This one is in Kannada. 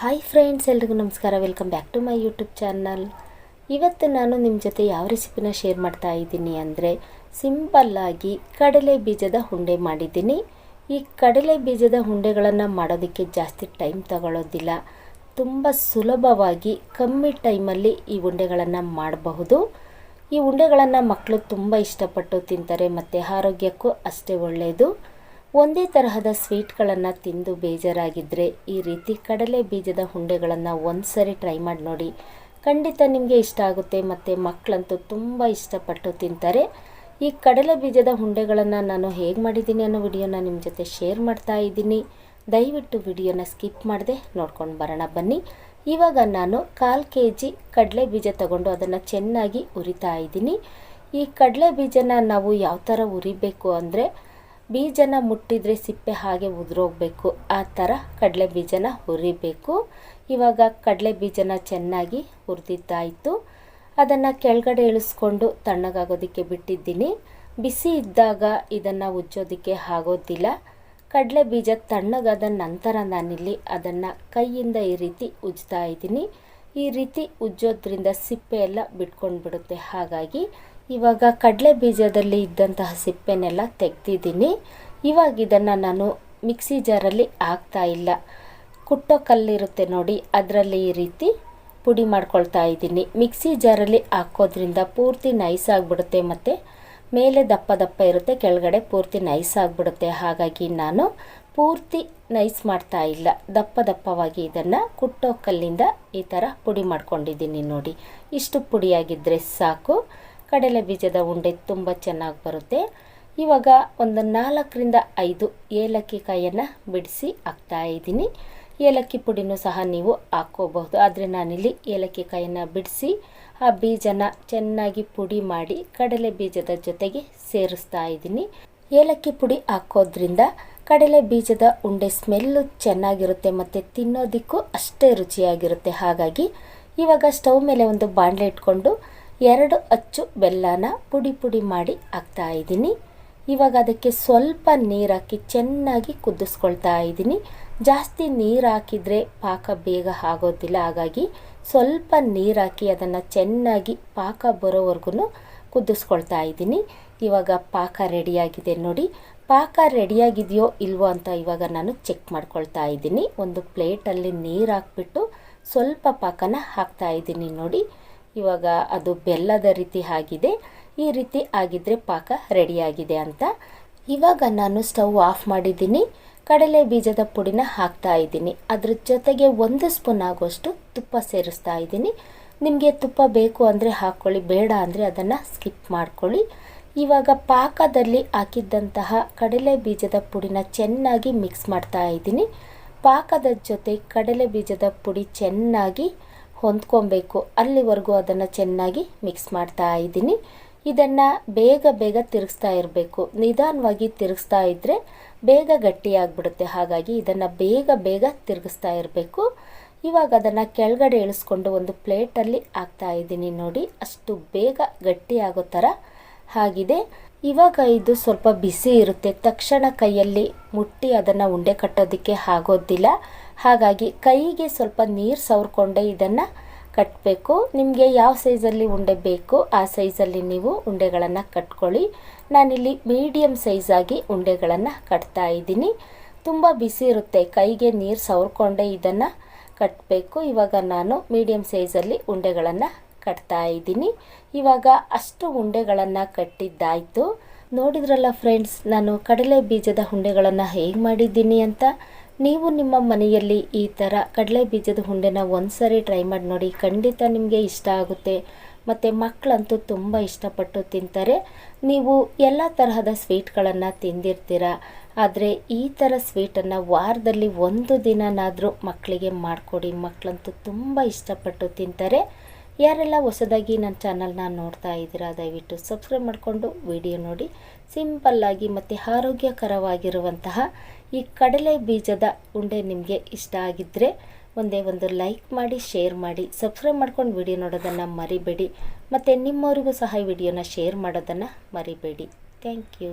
ಹಾಯ್ ಫ್ರೆಂಡ್ಸ್ ಎಲ್ರಿಗೂ ನಮಸ್ಕಾರ. Welcome back to my YouTube channel ಇವತ್ತು ನಾನು ನಿಮ್ಮ ಜೊತೆ ಯಾವ ರೆಸಿಪಿನ ಶೇರ್ ಮಾಡ್ತಾ ಇದ್ದೀನಿ ಅಂದರೆ ಸಿಂಪಲ್ಲಾಗಿ ಕಡಲೆ ಬೀಜದ ಉಂಡೆ ಮಾಡಿದ್ದೀನಿ. ಈ ಕಡಲೆ ಬೀಜದ ಉಂಡೆಗಳನ್ನು ಮಾಡೋದಕ್ಕೆ ಜಾಸ್ತಿ ಟೈಮ್ ತಗೊಳ್ಳೋದಿಲ್ಲ ತುಂಬ ಸುಲಭವಾಗಿ ಕಮ್ಮಿ ಟೈಮಲ್ಲಿ ಈ ಉಂಡೆಗಳನ್ನು ಮಾಡಬಹುದು. ಈ ಉಂಡೆಗಳನ್ನು ಮಕ್ಕಳು ತುಂಬ ಇಷ್ಟಪಟ್ಟು ತಿಂತಾರೆ, ಮತ್ತು ಆರೋಗ್ಯಕ್ಕೂ ಅಷ್ಟೇ ಒಳ್ಳೆಯದು ಒಂದೇ ತರಹದ ಸ್ವೀಟ್ಗಳನ್ನು ತಿಂದು ಬೇಜಾರಾಗಿದ್ದರೆ ಈ ರೀತಿ ಕಡಲೆ ಬೀಜದ ಹುಂಡೆಗಳನ್ನು ಒಂದು ಸರಿ ಟ್ರೈ ಮಾಡಿ ನೋಡಿ. ಖಂಡಿತ ನಿಮಗೆ ಇಷ್ಟ ಆಗುತ್ತೆ, ಮತ್ತು ಮಕ್ಕಳಂತೂ ತುಂಬ ಇಷ್ಟಪಟ್ಟು ತಿಂತಾರೆ. ಈ ಕಡಲೆ ಬೀಜದ ಹುಂಡೆಗಳನ್ನು ನಾನು ಹೇಗೆ ಮಾಡಿದ್ದೀನಿ ಅನ್ನೋ ವಿಡಿಯೋನ ನಿಮ್ಮ ಜೊತೆ ಶೇರ್ ಮಾಡ್ತಾ ಇದ್ದೀನಿ. ದಯವಿಟ್ಟು ವಿಡಿಯೋನ ಸ್ಕಿಪ್ ಮಾಡದೆ ನೋಡ್ಕೊಂಡು ಬರೋಣ ಬನ್ನಿ. ಇವಾಗ ನಾನು ಕಾಲು ಕೆ ಜಿ ಕಡಲೆ ಬೀಜ ತಗೊಂಡು ಅದನ್ನು ಚೆನ್ನಾಗಿ ಉರಿತಾ ಇದ್ದೀನಿ. ಈ ಕಡಲೆ ಬೀಜನ ನಾವು ಯಾವ ಥರ ಉರಿಬೇಕು ಅಂದರೆ ಬೀಜನ ಮುಟ್ಟಿದರೆ ಸಿಪ್ಪೆ ಹಾಗೆ ಉದುರೋಗ್ಬೇಕು. ಆ ಥರ ಕಡಲೆ ಬೀಜನ ಹುರಿಬೇಕು. ಇವಾಗ ಕಡಲೆ ಬೀಜನ ಚೆನ್ನಾಗಿ ಹುರಿದಿದ್ದಾಯಿತು. ಅದನ್ನು ಕೆಳಗಡೆ ಇಳಿಸ್ಕೊಂಡು ತಣ್ಣಗಾಗೋದಕ್ಕೆ ಬಿಟ್ಟಿದ್ದೀನಿ. ಬಿಸಿ ಇದ್ದಾಗ ಇದನ್ನು ಉಜ್ಜೋದಕ್ಕೆ ಆಗೋದಿಲ್ಲ. ಕಡಲೆ ಬೀಜ ತಣ್ಣಗಾದ ನಂತರ ನಾನಿಲ್ಲಿ ಅದನ್ನು ಕೈಯಿಂದ ಈ ರೀತಿ ಉಜ್ತಾ ಇದ್ದೀನಿ. ಈ ರೀತಿ ಉಜ್ಜೋದ್ರಿಂದ ಸಿಪ್ಪೆ ಎಲ್ಲ ಬಿಟ್ಕೊಂಡು ಬಿಡುತ್ತೆ ಹಾಗಾಗಿ ಇವಾಗ ಕಡಲೆ ಬೀಜದಲ್ಲಿ ಇದ್ದಂತಹ ಸಿಪ್ಪೆನೆಲ್ಲ ತೆಗ್ದಿದ್ದೀನಿ. ಇವಾಗ ಇದನ್ನು ನಾನು ಮಿಕ್ಸಿ ಜಾರಲ್ಲಿ ಹಾಕ್ತಾ ಇಲ್ಲ. ಕುಟ್ಟೋ ಕಲ್ಲಿರುತ್ತೆ ನೋಡಿ, ಅದರಲ್ಲಿ ಈ ರೀತಿ ಪುಡಿ ಮಾಡ್ಕೊಳ್ತಾ ಇದ್ದೀನಿ. ಮಿಕ್ಸಿ ಜಾರಲ್ಲಿ ಹಾಕೋದ್ರಿಂದ ಪೂರ್ತಿ ನೈಸ್ ಆಗಿಬಿಡುತ್ತೆ ಮತ್ತು ಮೇಲೆ ದಪ್ಪ ದಪ್ಪ ಇರುತ್ತೆ, ಕೆಳಗಡೆ ಪೂರ್ತಿ ನೈಸ್ ಆಗಿಬಿಡುತ್ತೆ. ಹಾಗಾಗಿ ನಾನು ಪೂರ್ತಿ ನೈಸ್ ಮಾಡ್ತಾ ಇಲ್ಲ. ದಪ್ಪ ದಪ್ಪವಾಗಿ ಇದನ್ನು ಕುಟ್ಟೋ ಕಲ್ಲಿಂದ ಈ ಥರ ಪುಡಿ ಮಾಡ್ಕೊಂಡಿದ್ದೀನಿ ನೋಡಿ. ಇಷ್ಟು ಪುಡಿಯಾಗಿದ್ದರೆ ಸಾಕು. ಕಡಲೆ ಬೀಜದ ಉಂಡೆ ತುಂಬ ಚೆನ್ನಾಗಿ ಬರುತ್ತೆ. ಇವಾಗ ಒಂದು ನಾಲ್ಕರಿಂದ ಐದು ಏಲಕ್ಕಿ ಕಾಯನ್ನು ಬಿಡಿಸಿ ಹಾಕ್ತಾ ಇದ್ದೀನಿ. ಏಲಕ್ಕಿ ಪುಡಿನೂ ಸಹ ನೀವು ಹಾಕ್ಕೋಬಹುದು. ಆದರೆ ನಾನಿಲ್ಲಿ ಏಲಕ್ಕಿ ಕಾಯನ್ನು ಬಿಡಿಸಿ ಆ ಬೀಜನ ಚೆನ್ನಾಗಿ ಪುಡಿ ಮಾಡಿ ಕಡಲೆ ಬೀಜದ ಜೊತೆಗೆ ಸೇರಿಸ್ತಾ ಇದ್ದೀನಿ. ಏಲಕ್ಕಿ ಪುಡಿ ಹಾಕೋದ್ರಿಂದ ಕಡಲೆ ಬೀಜದ ಉಂಡೆ ಸ್ಮೆಲ್ಲು ಚೆನ್ನಾಗಿರುತ್ತೆ ಮತ್ತು ತಿನ್ನೋದಕ್ಕೂ ಅಷ್ಟೇ ರುಚಿಯಾಗಿರುತ್ತೆ. ಹಾಗಾಗಿ ಇವಾಗ ಸ್ಟವ್ ಮೇಲೆ ಒಂದು ಬಾಣಲೆ ಇಟ್ಕೊಂಡು ಎರಡು ಅಚ್ಚು ಬೆಲ್ಲನ ಪುಡಿ ಪುಡಿ ಮಾಡಿ ಹಾಕ್ತಾ ಇದ್ದೀನಿ. ಇವಾಗ ಅದಕ್ಕೆ ಸ್ವಲ್ಪ ನೀರು ಹಾಕಿ ಚೆನ್ನಾಗಿ ಕುದಿಸ್ಕೊಳ್ತಾ ಇದ್ದೀನಿ. ಜಾಸ್ತಿ ನೀರು ಹಾಕಿದರೆ ಪಾಕ ಬೇಗ ಆಗೋದಿಲ್ಲ. ಹಾಗಾಗಿ ಸ್ವಲ್ಪ ನೀರು ಹಾಕಿ ಅದನ್ನು ಚೆನ್ನಾಗಿ ಪಾಕ ಬರೋವರೆಗೂ ಕುದಿಸ್ಕೊಳ್ತಾ ಇದ್ದೀನಿ. ಇವಾಗ ಪಾಕ ರೆಡಿಯಾಗಿದೆ ನೋಡಿ. ಪಾಕ ರೆಡಿಯಾಗಿದೆಯೋ ಇಲ್ವೋ ಅಂತ ಇವಾಗ ನಾನು ಚೆಕ್ ಮಾಡ್ಕೊಳ್ತಾ ಇದ್ದೀನಿ. ಒಂದು ಪ್ಲೇಟಲ್ಲಿ ನೀರು ಹಾಕ್ಬಿಟ್ಟು ಸ್ವಲ್ಪ ಪಾಕನ ಹಾಕ್ತಾ ಇದ್ದೀನಿ ನೋಡಿ. ಇವಾಗ ಅದು ಬೆಲ್ಲದ ರೀತಿ ಆಗಿದೆ. ಈ ರೀತಿ ಆಗಿದ್ರೆ ಪಾಕ ರೆಡಿಯಾಗಿದೆ ಅಂತ. ಇವಾಗ ನಾನು ಸ್ಟವ್ ಆಫ್ ಮಾಡಿದ್ದೀನಿ. ಕಡಲೆ ಬೀಜದ ಪುಡಿನ ಹಾಕ್ತಾ ಇದ್ದೀನಿ. ಅದ್ರ ಜೊತೆಗೆ ಒಂದು ಸ್ಪೂನ್ ಆಗುವಷ್ಟು ತುಪ್ಪ ಸೇರಿಸ್ತಾ ಇದ್ದೀನಿ. ನಿಮಗೆ ತುಪ್ಪ ಬೇಕು ಅಂದರೆ ಹಾಕ್ಕೊಳ್ಳಿ ಬೇಡ ಅಂದರೆ ಅದನ್ನು ಸ್ಕಿಪ್ ಮಾಡ್ಕೊಳ್ಳಿ. ಇವಾಗ ಪಾಕದಲ್ಲಿ ಹಾಕಿದ್ದಂತಹ ಕಡಲೆ ಬೀಜದ ಪುಡಿನ ಚೆನ್ನಾಗಿ ಮಿಕ್ಸ್ ಮಾಡ್ತಾ ಇದ್ದೀನಿ. ಪಾಕದ ಜೊತೆ ಕಡಲೆ ಬೀಜದ ಪುಡಿ ಚೆನ್ನಾಗಿ ಹೊಂದ್ಕೊಬೇಕು. ಅಲ್ಲಿವರೆಗೂ ಅದನ್ನು ಚೆನ್ನಾಗಿ ಮಿಕ್ಸ್ ಮಾಡ್ತಾ ಇದ್ದೀನಿ. ಇದನ್ನು ಬೇಗ ಬೇಗ ತಿರುಗಿಸ್ತಾ ಇರಬೇಕು. ನಿಧಾನವಾಗಿ ತಿರುಗಿಸ್ತಾ ಇದ್ದರೆ ಬೇಗ ಗಟ್ಟಿಯಾಗ್ಬಿಡುತ್ತೆ. ಹಾಗಾಗಿ ಇದನ್ನು ಬೇಗ ಬೇಗ ತಿರುಗಿಸ್ತಾ ಇರಬೇಕು. ಇವಾಗ ಅದನ್ನು ಕೆಳಗಡೆ ಇಳಿಸ್ಕೊಂಡು ಒಂದು ಪ್ಲೇಟಲ್ಲಿ ಹಾಕ್ತಾ ಇದ್ದೀನಿ ನೋಡಿ. ಅಷ್ಟು ಬೇಗ ಗಟ್ಟಿಯಾಗೋ ಥರ ಆಗಿದೆ. ಇವಾಗ ಇದು ಸ್ವಲ್ಪ ಬಿಸಿ ಇರುತ್ತೆ. ತಕ್ಷಣ ಕೈಯಲ್ಲಿ ಮುಟ್ಟಿ ಅದನ್ನು ಉಂಡೆ ಕಟ್ಟೋದಕ್ಕೆ ಆಗೋದಿಲ್ಲ. ಹಾಗಾಗಿ ಕೈಗೆ ಸ್ವಲ್ಪ ನೀರು ಸವರ್ಕೊಂಡೆ ಇದನ್ನು ಕಟ್ಟಬೇಕು ನಿಮಗೆ ಯಾವ ಸೈಜಲ್ಲಿ ಉಂಡೆ ಬೇಕು, ಆ ಸೈಜಲ್ಲಿ ನೀವು ಉಂಡೆಗಳನ್ನು ಕಟ್ಕೊಳ್ಳಿ. ನಾನಿಲ್ಲಿ ಮೀಡಿಯಮ್ ಸೈಜಾಗಿ ಉಂಡೆಗಳನ್ನು ಕಟ್ತಾ ಇದ್ದೀನಿ. ತುಂಬ ಬಿಸಿ ಇರುತ್ತೆ. ಕೈಗೆ ನೀರು ಸವರ್ಕೊಂಡೆ ಇದನ್ನು ಕಟ್ಟಬೇಕು ಇವಾಗ ನಾನು ಮೀಡಿಯಮ್ ಸೈಜಲ್ಲಿ ಉಂಡೆಗಳನ್ನು ಕಟ್ತಾ ಇದ್ದೀನಿ. ಇವಾಗ ಅಷ್ಟು ಉಂಡೆಗಳನ್ನು ಕಟ್ಟಿದ್ದಾಯಿತು. ನೋಡಿದ್ರಲ್ಲ ಫ್ರೆಂಡ್ಸ್ ನಾನು ಕಡಲೆ ಬೀಜದ ಉಂಡೆಗಳನ್ನು ಹೇಗೆ ಮಾಡಿದ್ದೀನಿ ಅಂತ? ನೀವು ನಿಮ್ಮ ಮನೆಯಲ್ಲಿ ಈ ಥರ ಕಡಲೆ ಬೀಜದ ಉಂಡೆನ ಒಂದು ಸರಿ ಟ್ರೈ ಮಾಡಿ ನೋಡಿ, ಖಂಡಿತ ನಿಮಗೆ ಇಷ್ಟ ಆಗುತ್ತೆ. ಮತ್ತು ಮಕ್ಕಳಂತೂ ತುಂಬ ಇಷ್ಟಪಟ್ಟು ತಿಂತಾರೆ. ನೀವು ಎಲ್ಲ ತರಹದ ಸ್ವೀಟ್ಗಳನ್ನು ತಿಂದಿರ್ತೀರ? ಆದರೆ ಈ ಥರ ಸ್ವೀಟನ್ನು ವಾರದಲ್ಲಿ ಒಂದು ದಿನನಾದರೂ ಮಕ್ಕಳಿಗೆ ಮಾಡಿಕೊಡಿ. ಮಕ್ಕಳಂತೂ ತುಂಬ ಇಷ್ಟಪಟ್ಟು ತಿಂತಾರೆ. ಯಾರೆಲ್ಲ ಹೊಸದಾಗಿ ನನ್ನ ಚಾನಲ್ನ ನೋಡ್ತಾ ಇದ್ದೀರಾ, ದಯವಿಟ್ಟು ಸಬ್ಸ್ಕ್ರೈಬ್ ಮಾಡಿಕೊಂಡು ವಿಡಿಯೋ ನೋಡಿ. ಸಿಂಪಲ್ಲಾಗಿ ಮತ್ತು ಆರೋಗ್ಯಕರವಾಗಿರುವಂತಹ ಈ ಕಡಲೆ ಬೀಜದ ಉಂಡೆ ನಿಮಗೆ ಇಷ್ಟ ಆಗಿದ್ದರೆ ಒಂದೇ ಒಂದು ಲೈಕ್ ಮಾಡಿ ಶೇರ್ ಮಾಡಿ ಸಬ್ಸ್ಕ್ರೈಬ್ ಮಾಡ್ಕೊಂಡು ವಿಡಿಯೋ ನೋಡೋದನ್ನು ಮರಿಬೇಡಿ. ಮತ್ತು ನಿಮ್ಮವರಿಗೂ ಸಹ ಈ ವಿಡಿಯೋನ ಶೇರ್ ಮಾಡೋದನ್ನು ಮರಿಬೇಡಿ. Thank you